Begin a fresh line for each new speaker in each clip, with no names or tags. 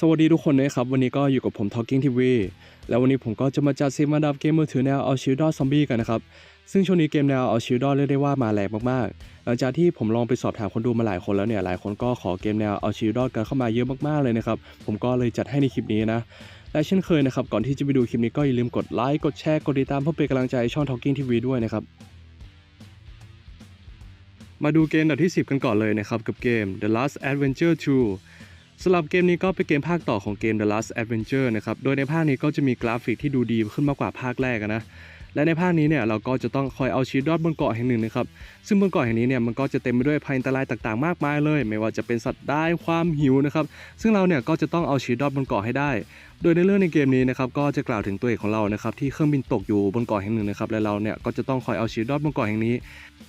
สวัสดีทุกคนนะครับ วันนี้ก็อยู่กับผม Talking TV แล้ววันนี้ผมก็จะมาจัดเซตมาดับเกมมือถือแนวเอาชิลดอซอมบี้กันนะครับ ซึ่งช่วงนี้เกมแนวเอาชิลดอเรียกได้ว่ามาแรงมากๆ หลังจากที่ผมลองไปสอบถามคนดูมาหลายคนแล้วเนี่ย หลายคนก็ขอเกมแนวเอาชิลดอกันเข้ามาเยอะมากๆเลยนะครับ ผมก็เลยจัดให้ในคลิปนี้นะ และเช่นเคยนะครับ ก่อนที่จะไปดูคลิปนี้ก็อย่าลืมกดไลค์ กดแชร์ กดติดตามเพื่อเป็นกำลังใจช่อง Talking TV ด้วยนะครับมาดูเกมอัดับที่ 10 กันก่อนเลยนะครับกับเกม The Last Adventure 2 สำหรับเกมนี้ก็เป็นเกมภาคต่อของเกม The Last Adventure นะครับ โดยในภาคนี้ก็จะมีกราฟิกที่ดูดีขึ้นมากกว่าภาคแรกนะ และในภาคนี้เนี่ยเราก็จะต้องคอยเอาชีวิตรอดบนเกาะแห่งหนึ่งนะครับ ซึ่งบนเกาะแห่งนี้เนี่ยมันก็จะเต็มไปด้วยภัยอันตรายต่างๆ มากมายเลย ไม่ว่าจะเป็นสัตว์ได้ความหิวนะครับ ซึ่งเราเนี่ยก็จะต้องเอาชีวิตรอดบนเกาะให้ได้ โดยในเรื่องในเกมนี้นะครับก็จะกล่าวถึงตัวเอกของเรานะครับที่เครื่องบินตกอยู่บนเกาะแห่งหนึ่งนะครับ และเราเนี่ยก็จะต้องคอยเอาชีวิตรอดบนเกาะแห่งนี้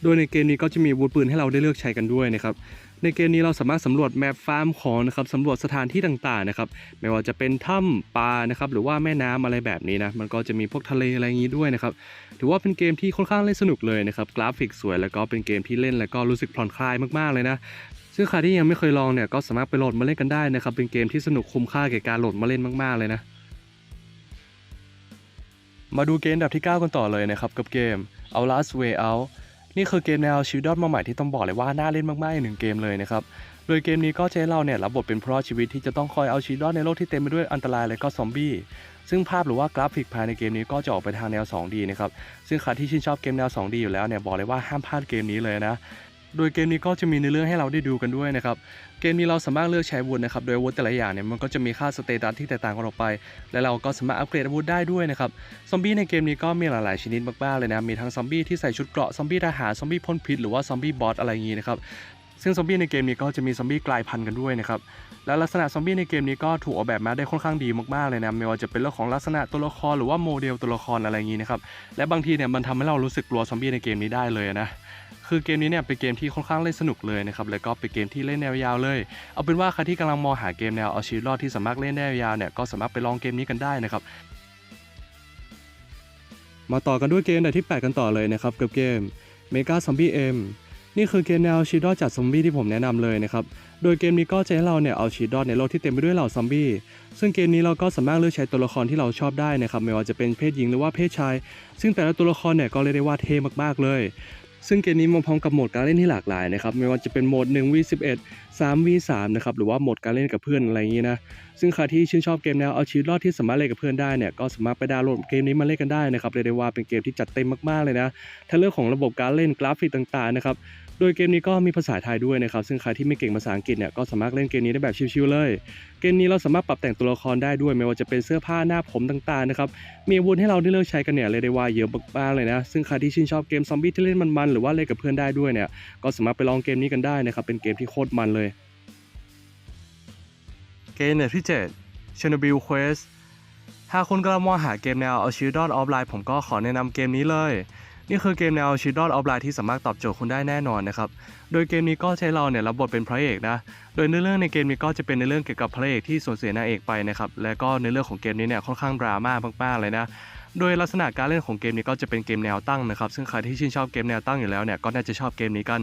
โดยในเกมนี้ก็จะมีวุธปืนให้เราได้เลือกใช้กันด้วยนะครับ ในเกมนี้เราสามารถสำรวจแมปฟาร์มของนะครับสำรวจสถานที่ต่างๆนะครับไม่ว่าจะเป็นถ้ำปลานะครับหรือว่าแม่น้ำอะไรแบบนี้นะมันก็จะมีพวกทะเลอะไรอย่างนี้ด้วยนะครับถือว่าเป็นเกมที่ค่อนข้างเล่นสนุกเลยนะครับกราฟิกสวยแล้วก็เป็นเกมที่เล่นแล้วก็รู้สึกผ่อนคลายมากๆเลยนะซึ่งใครที่ยังไม่เคยลองเนี่ยก็สามารถไปโหลดมาเล่นกันได้นะครับเป็นเกมที่สนุกคุ้มค่าแก่การโหลดมาเล่นมากๆเลยนะมาดูเกมดับที่ 9 กันต่อเลยนะครับกับเกม Outlast Way Out นี่คือเกมแนวชิลดอดมาใหม่ที่ต้องบอกเลยว่าน่าเล่นมากๆอีกหนึ่งเกมเลยนะครับ โดยเกมนี้ก็จะให้เราเนี่ยรับบทเป็นพรอดชีวิตที่จะต้องคอยเอาชีวิตรอดในโลกที่เต็มไปด้วยอันตรายและก็ซอมบี้ ซึ่งภาพหรือว่ากราฟิกภายในเกมนี้ก็จะออกไปทางแนว 2D นะครับ ซึ่งใครที่ชื่นชอบเกมแนว 2D อยู่แล้วเนี่ยบอกเลยว่าห้ามพลาดเกมนี้เลยนะ โดยเกมนี้ก็จะมีในอเรื่องให้เราได้ดูกันด้วยนะครับ เกมนี้เราสามารถเลือกใช้วุธนะครับ โดยวุธแต่ละอย่างเนี่ยมันก็จะมีค่าสเตตัสที่แตกต่างกันออกไป และเราก็สามารถอัปเกรดอาวุธได้ด้วยนะครับ ซอมบี้ในเกมนี้ก็มีหลายๆชนิดมากๆเลยนะ มีทั้งซอมบี้ที่ใส่ชุดเกราะ ซอมบี้ทหาร ซอมบี้พ่นพิษ หรือว่าซอมบี้บอสอะไรอย่างงี้นะครับ ซึ่งซอมบี้ในเกมนี้ก็จะมีซอมบี้กลายพันธุ์กันด้วยนะครับและลักษณะซอมบี้ในเกมนี้ก็ถูกออกแบบมาได้ค่อนข้างดีมากๆเลยนะไม่ว่าจะเป็นเรื่องของลักษณะตัวละครหรือว่าโมเดลตัวละครอะไรอย่างงี้นะครับและบางทีเนี่ยมันทำให้เรารู้สึกกลัวซอมบี้ในเกมนี้ได้เลยนะ คือเกมนี้เนี่ยเป็นเกมที่ค่อนข้างเล่นสนุกเลยนะครับแล้วก็เป็นเกมที่เล่นแนวยาวเลย เอาเป็นว่าใครที่กำลังมองหาเกมแนวเอาชีวิตรอดที่สามารถเล่นได้ยาวเนี่ยก็สามารถไปลองเกมนี้กันได้นะครับมาต่อกันด้วยเกมอันดับที่ 8 กันต่อเลยนะครับกับเกม Mega Zombie M นี่คือเกมแนวชีวิตรอดจากซอมบี้ที่ผมแนะนำเลยนะครับ โดยเกมนี้ก็จะให้เราเนี่ยเอาชีวิตรอดในโลกที่เต็มไปด้วยเหล่าซอมบี้ ซึ่งเกมนี้เราก็สามารถเลือกใช้ตัวละครที่เราชอบได้นะครับ ไม่ว่าจะเป็นเพศหญิงหรือว่าเพศชาย ซึ่งแต่ละตัวละครเนี่ยก็เรียกได้ว่าเท่มากๆเลย ซึ่งเกมนี้มาพร้อมกับโหมดการเล่นที่หลากหลายนะครับไม่ว่าจะเป็นโหมด 1v11 3v3 นะครับหรือว่าโหมดการเล่นกับเพื่อนอะไรอย่างนี้นะซึ่งใครที่ชื่นชอบเกมแนวเอาชีวิตรอดที่สามารถเล่นกับเพื่อนได้เนี่ยก็สามารถไปดาวน์โหลดเกมนี้มาเล่นกันได้นะครับเรียกได้ว่าเป็นเกมที่จัดเต็มมากๆเลยนะทั้งเรื่องของระบบการเล่นกราฟิกต่างๆนะครับ โดยเกมนี้ก็มีภาษาไทยด้วยนะครับ ซึ่งใครที่ไม่เก่งภาษาอังกฤษเนี่ยก็สามารถเล่นเกมนี้ได้แบบชิวๆเลย เกมนี้เราสามารถปรับแต่งตัวละครได้ด้วย ไม่ว่าจะเป็นเสื้อผ้าหน้าผมต่างๆนะครับ มีอาวุธให้เราได้เลือกใช้กันเนี่ยเลยได้ว่าเยอะมากๆเลยนะ ซึ่งใครที่ชื่นชอบเกมซอมบี้ที่เล่นมันๆหรือว่าเล่นกับเพื่อนได้ด้วยเนี่ย ก็สามารถไปลองเกมนี้กันได้นะครับ เป็นเกมที่โคตรมันเลย เกมเนี่ยที่7 Chernobyl Quest ถ้าคุณกำลังมองหาเกมแนวเอาชีวิตรอดออฟไลน์ผมก็ขอแนะนำเกมนี้เลย นี่คือเกมแนวชีวิตรอดออฟไลน์ที่สามารถตอบโจทย์คุณได้แน่นอนนะครับ โดยเกมนี้ก็ใช้เราเนี่ยรับบทเป็นพระเอกนะ โดยเนื้อเรื่องในเกมนี้ก็จะเป็นในเรื่องเกี่ยวกับพระเอกที่สูญเสียนางเอกไปนะครับ และก็ในเรื่องของเกมนี้เนี่ยค่อนข้างดราม่ามากๆเลยนะ โดยลักษณะการเล่นของเกมนี้ก็จะเป็นเกมแนวตั้งนะครับ ซึ่งใครที่ชื่นชอบเกมแนวตั้งอยู่แล้วเนี่ยก็น่าจะชอบเกมนี้กัน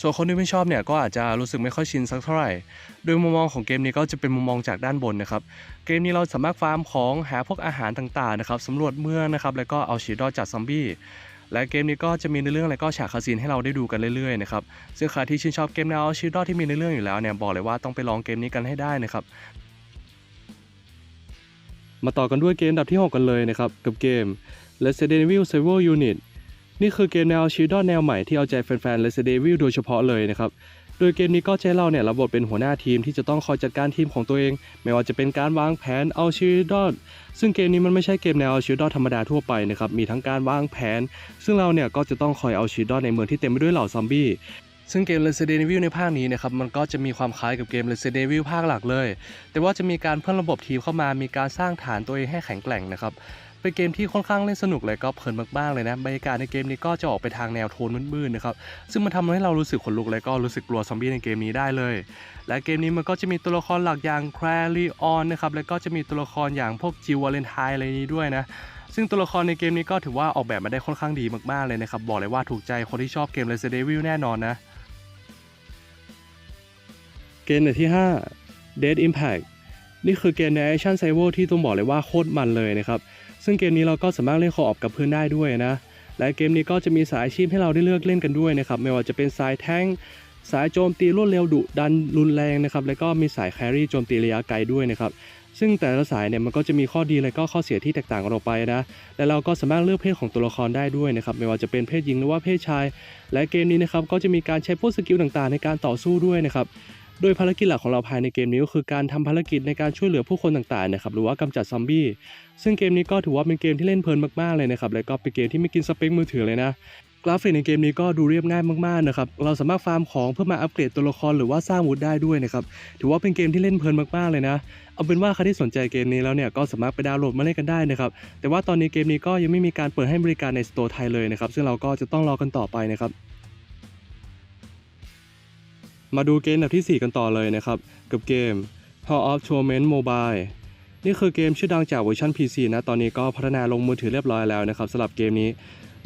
ส่วนคนที่ไม่ชอบเนี่ยก็อาจจะรู้สึกไม่ค่อยชินสักเท่าไหร่ โดยมุมมองของเกมนี้ก็จะเป็นมุมมองจากด้านบนนะครับ เกมนี้เราสามารถฟาร์มของหาพวกอาหารต่างๆนะครับสำรวจเมืองนะครับ แล้วก็เอาชีวิตรอดจากซอมบี้ และเกมนี้ก็จะมีในเรื่องอะไรก็ฉากคาสินให้เราได้ดูกันเรื่อยๆนะครับซึ่งใครที่ชื่นชอบเกมแนวเอาชีวิตรอดที่มีในเรื่องอยู่แล้วเนี่ยบอกเลยว่าต้องไปลองเกมนี้กันให้ได้นะครับมาต่อกันด้วยเกมดับที่ 6 กันเลยนะครับกับเกม Resident Evil Survival Unit นี่คือเกมแนวชีวิตรอดแนวใหม่ที่เอาใจแฟนๆ Resident Evil โดยเฉพาะเลยนะครับ โดยเกมนี้ก็จะใช้เราเนี่ยรับบทเป็นหัวหน้าทีมที่จะต้องคอยจัดการทีมของตัวเอง ไม่ว่าจะเป็นการวางแผนเอาชีวิตรอด ซึ่งเกมนี้มันไม่ใช่เกมแนวเอาชีวิตรอดธรรมดาทั่วไปนะครับ มีทั้งการวางแผน ซึ่งเราเนี่ยก็จะต้องคอยเอาชีวิตรอดในเมืองที่เต็มไปด้วยเหล่าซอมบี้ซึ่งเกม Resident Evil ในภาคนี้นะครับมันก็จะมีความคล้ายกับเกม Resident Evil ภาคหลักเลย แต่ว่าจะมีการเพิ่มระบบทีมเข้ามามีการสร้างฐานตัวเองให้แข็งแกร่งนะครับ เป็นเกมที่ค่อนข้างเล่นสนุกเลยก็เพลินมากๆเลยนะบรรยากาศในเกมนี้ก็จะออกไปทางแนวโทนมืดๆนะครับซึ่งมันทำให้เรารู้สึกขนลุกและก็รู้สึกกลัวซอมบี้ในเกมนี้ได้เลย และเกมนี้มันก็จะมีตัวละครหลักอย่างแคลรีออนนะครับแล้วก็จะมีตัวละครอย่างพวกจิววาเลนไทน์อะไรนี้ด้วยนะซึ่งตัวละครในเกมนี้ก็ถือว่าออกแบบมาได้ค่อนข้างดีมากๆเลยนะครับ บอกเลยว่าถูกใจคนที่ชอบเกม Resident Evil แน่นอนนะ เกมอันที่ 5 Dead Impact นี่คือเกมในแอคชั่นไซเวอร์ที่ต้องบอกเลยว่าโคตรมันเลยนะครับ ซึ่งเกมนี้เราก็สามารถเล่นคออฟกับเพื่อนได้ด้วยนะ และเกมนี้ก็จะมีสายอาชีพให้เราได้เลือกเล่นกันด้วยนะครับ ไม่ว่าจะเป็นสายแท้งสายโจมตีรวดเร็วดุดันรุนแรงนะครับ แล้วก็มีสายแครี่โจมตีระยะไกลด้วยนะครับ ซึ่งแต่ละสายเนี่ยมันก็จะมีข้อดีและก็ข้อเสียที่แตกต่างกันออกไปนะ และเราก็สามารถเลือกเพศของตัวละครได้ด้วยนะครับ ไม่ว่าจะเป็นเพศหญิงหรือว่าเพศชาย และเกมนี้นะครับก็จะมีการใช้พวกสกิลต่างๆ ในการต่อสู้ด้วยนะครับ โดยภารกิจหลักของเราภายในเกมนี้ก็คือการทำภารกิจในการช่วยเหลือผู้คนต่างๆนะครับหรือว่ากำจัดซอมบี้ซึ่งเกมนี้ก็ถือว่าเป็นเกมที่เล่นเพลินมากๆเลยนะครับและก็เป็นเกมที่ไม่กินสเปคมือถือเลยนะกราฟิกในเกมนี้ก็ดูเรียบง่ายมากๆนะครับ เราสามารถฟาร์มของเพื่อมาอัปเกรดตัวละครหรือว่าสร้างวุธได้ด้วยนะครับ ถือว่าเป็นเกมที่เล่นเพลินมากๆเลยนะ เอาเป็นว่าใครที่สนใจเกมนี้แล้วเนี่ยก็สามารถไปดาวน์โหลดมาเล่นกันได้นะครับ แต่ว่าตอนนี้เกมนี้ก็ยังไม่มีการเปิดให้บริการในสโตร์ไทยเลยนะครับ ซึ่งเราก็จะต้องรอกันต่อไปนะครับ มาดูเกมอันดับที่ 4 กันต่อเลยนะครับ กับเกม Hall of Torment Mobile นี่คือเกมชื่อดังจากเวอร์ชัน PC นะ ตอนนี้ก็พัฒนาลงมือถือเรียบร้อยแล้วนะครับสำหรับเกมนี้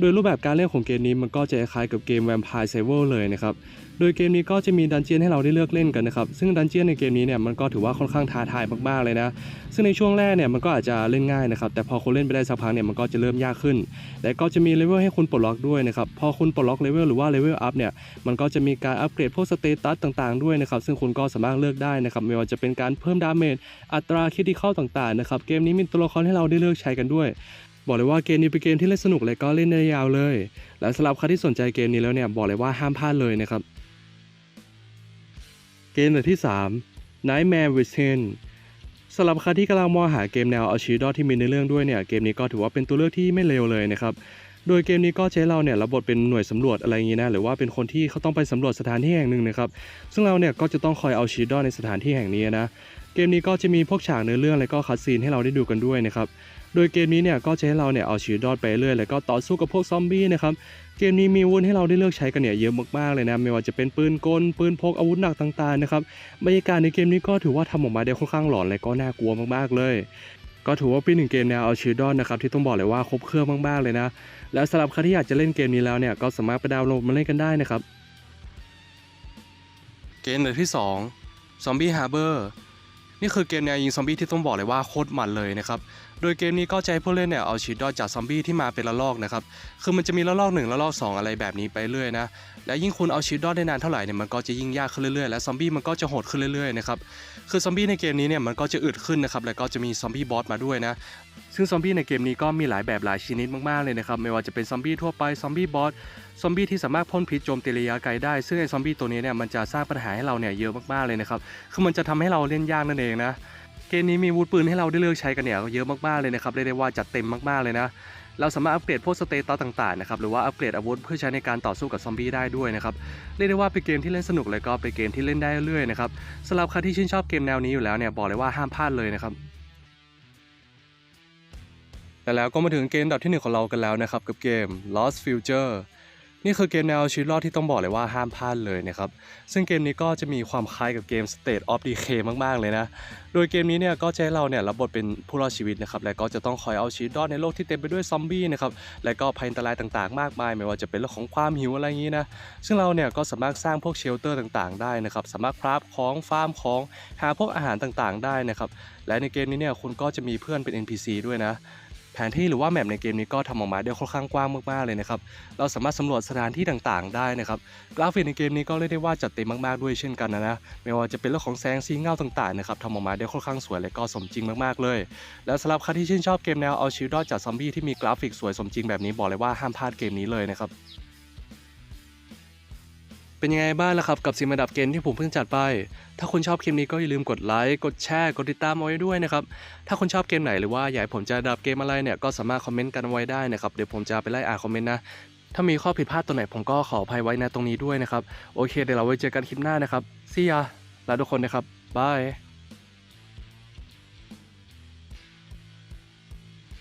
โดยรูปแบบการเล่นของเกมนี้มันก็จะคล้ายกับเกม Vampire Survival เลยนะครับ โดยเกมนี้ก็จะมีดันเจียนให้เราได้เลือกเล่นกันนะครับ ซึ่งดันเจียนในเกมนี้เนี่ยมันก็ถือว่าค่อนข้างท้าทายมากๆเลยนะ ซึ่งในช่วงแรกเนี่ยมันก็อาจจะเล่นง่ายนะครับ แต่พอคุณเล่นไปได้สักพักเนี่ยมันก็จะเริ่มยากขึ้น และก็จะมีเลเวลให้คุณปลดล็อกด้วยนะครับ พอคุณปลดล็อกเลเวลหรือว่าเลเวลอัพเนี่ยมันก็จะมีการอัปเกรดพวกสเตตัสต่างๆด้วยนะครับ ซึ่งคุณก็สามารถเลือกได้นะครับ ไม่ว่าจะเป็นการเพิ่มดาเมจ อัตราคิดิคอลต่างๆนะครับ เกมนี้มีตัวละครให้เราได้เลือกใช้กันด้วย บอกเลยว่าเกมนี้เป็นเกมที่เล่นสนุกและก็เล่นได้ยาวเลย และสำหรับใครที่สนใจเกมนี้แล้วเนี่ยบอกเลยว่าห้ามพลาดเลยนะครับ เกมอันดับที่ 3 Nightmare Within สำหรับใครที่กำลังมองหาเกมแนวเอาชีวิตรอดที่มีในเรื่องด้วยเนี่ยเกมนี้ก็ถือว่าเป็นตัวเลือกที่ไม่เลวเลยนะครับโดยเกมนี้ก็ใช้เราเนี่ยรับบทเป็นหน่วยสำรวจอะไรอย่างงี้นะหรือว่าเป็นคนที่เขาต้องไปสำรวจสถานที่แห่งหนึ่งนะครับซึ่งเราเนี่ยก็จะต้องคอยเอาชีวิตรอดในสถานที่แห่งนี้นะเกมนี้ก็จะมีพวกฉากเนื้อเรื่องและก็คัดซีนให้เราได้ดูกันด้วยนะครับ โดยเกมนี้เนี่ยก็จะให้เราเนี่ยเอาชีวิตรอดไปเรื่อยแล้วก็ต่อสู้กับพวกซอมบี้นะครับเกมนี้มีวุธให้เราได้เลือกใช้กันเนี่ยเยอะมากๆเลยนะไม่ว่าจะเป็นปืนกลปืนพกอาวุธหนักต่างๆนะครับบรรยากาศในเกมนี้ก็ถือว่าทำออกมาได้ค่อนข้างหลอนและก็น่ากลัวมากๆเลยก็ถือว่าเป็นหนึ่งเกมแนวเอาชีวิตรอดนะครับที่ต้องบอกเลยว่าครบเครื่องมากๆเลยนะและสำหรับใครที่อยากจะเล่นเกมนี้แล้วเนี่ยก็สามารถไปดาวน์โหลดมาเล่นกันได้นะครับเกมอันดับที่ 2 Zombie Harbor นี่คือเกมแนวยิงซอมบี้ที่ต้องบอกเลยว่าโคตรมันเลยนะครับ โดยเกมนี้ก็จะให้ผู้เล่นเนี่ยเอาชีวิตรอดจากซอมบี้ที่มาเป็นระลอกนะครับ คือมันจะมีระลอกหนึ่งระลอกสองอะไรแบบนี้ไปเรื่อยนะ และยิ่งคุณเอาชีวิตรอดได้นานเท่าไหร่เนี่ยมันก็จะยิ่งยากขึ้นเรื่อยๆ และซอมบี้มันก็จะโหดขึ้นเรื่อยๆนะครับ คือซอมบี้ในเกมนี้เนี่ยมันก็จะอึดขึ้นนะครับ แล้วก็จะมีซอมบี้บอสมาด้วยนะ ซึ่งซอมบี้ในเกมนี้ก็มีหลายแบบหลายชนิดมากๆเลยนะครับ ไม่ว่าจะเป็นซอมบี้ทั่วไป ซอมบี้บอส ซอมบี้ที่สามารถพ่นพิษโจมตีระยะไกลได้ ซึ่งไอ้ซอมบี้ตัวนี้เนี่ยมันจะสร้างปัญหาให้เราเนี่ยเยอะมากๆเลยนะครับ คือมันจะทำให้เราเล่นยากนั่นเองนะ เกมนี้มีวุธปืนให้เราได้เลือกใช้กันเนี่ยเยอะมากๆเลยนะครับเรียกได้ว่าจัดเต็มมากๆเลยนะเราสามารถอัปเกรดพวกสเตตัสต่างๆนะครับหรือว่าอัปเกรดอาวุธเพื่อใช้ในการต่อสู้กับซอมบี้ได้ด้วยนะครับเรียกได้ว่าเป็นเกมที่เล่นสนุกเลยก็เป็นเกมที่เล่นได้เรื่อยๆนะครับสำหรับใครที่ชื่นชอบเกมแนวนี้อยู่แล้วเนี่ยบอกเลยว่าห้ามพลาดเลยนะครับแต่แล้วก็มาถึงเกมดับที่หนึ่งของเรากันแล้วนะครับกับเกม Lost Future นี่คือเกมแนวชีวิตรอดที่ต้องบอกเลยว่าห้ามพลาดเลยนะครับ ซึ่งเกมนี้ก็จะมีความคล้ายกับเกม State of Decay มาก ๆ เลยนะ โดยเกมนี้เนี่ยก็จะให้เราเนี่ยรับบทเป็นผู้รอดชีวิตนะครับและก็จะต้องคอยเอาชีวิตรอดในโลกที่เต็มไปด้วยซอมบี้นะครับและก็ภัยอันตรายต่างๆ มากมาย ไม่ว่าจะเป็นเรื่องของความหิวอะไรอย่างนี้นะซึ่งเราเนี่ยก็สามารถสร้างพวกเชลเตอร์ต่างๆ ได้นะครับสามารถคราฟของฟาร์มของหาพวกอาหารต่างๆ ได้นะครับและในเกมนี้เนี่ยคุณก็จะมีเพื่อนเป็น NPC ด้วยนะ แผนที่หรือว่าแมปในเกมนี้ก็ทำออกมาได้ค่อนข้างกว้างมากๆเลยนะครับ เราสามารถสำรวจสถานที่ต่างๆ ได้นะครับ กราฟิกในเกมนี้ก็เรียกได้ว่าจัดเต็มมากๆด้วยเช่นกันนะนะ ไม่ว่าจะเป็นเรื่องของแสงสีเงาต่างๆนะครับทำออกมาได้ค่อนข้างสวยและก็สมจริงมากๆเลย แล้วสำหรับใครที่ชื่นชอบเกมแนวเอาชีวิตรอดจากซอมบี้ที่มีกราฟิกสวยสมจริงแบบนี้บอกเลยว่าห้ามพลาดเกมนี้เลยนะครับ เป็นยังไงบ้างล่ะครับกับสิมอันดับเกมที่ผมเพิ่งจัดไป ถ้าคุณชอบคลิปนี้ก็อย่าลืมกดไลค์ กดแชร์ กดติดตามเอาไว้ด้วยนะครับ ถ้าคุณชอบเกมไหนหรือว่าอยากให้ผมจะดับเกมอะไรเนี่ยก็สามารถคอมเมนต์กันไว้ได้นะครับ เดี๋ยวผมจะไปไล่อ่านคอมเมนต์นะ ถ้ามีข้อผิดพลาดตัวไหนผมก็ขออภัยไว้นะตรงนี้ด้วยนะครับ โอเคเดี๋ยวเราไว้เจอกันคลิปหน้านะครับซียาลาทุกคนนะครับบาย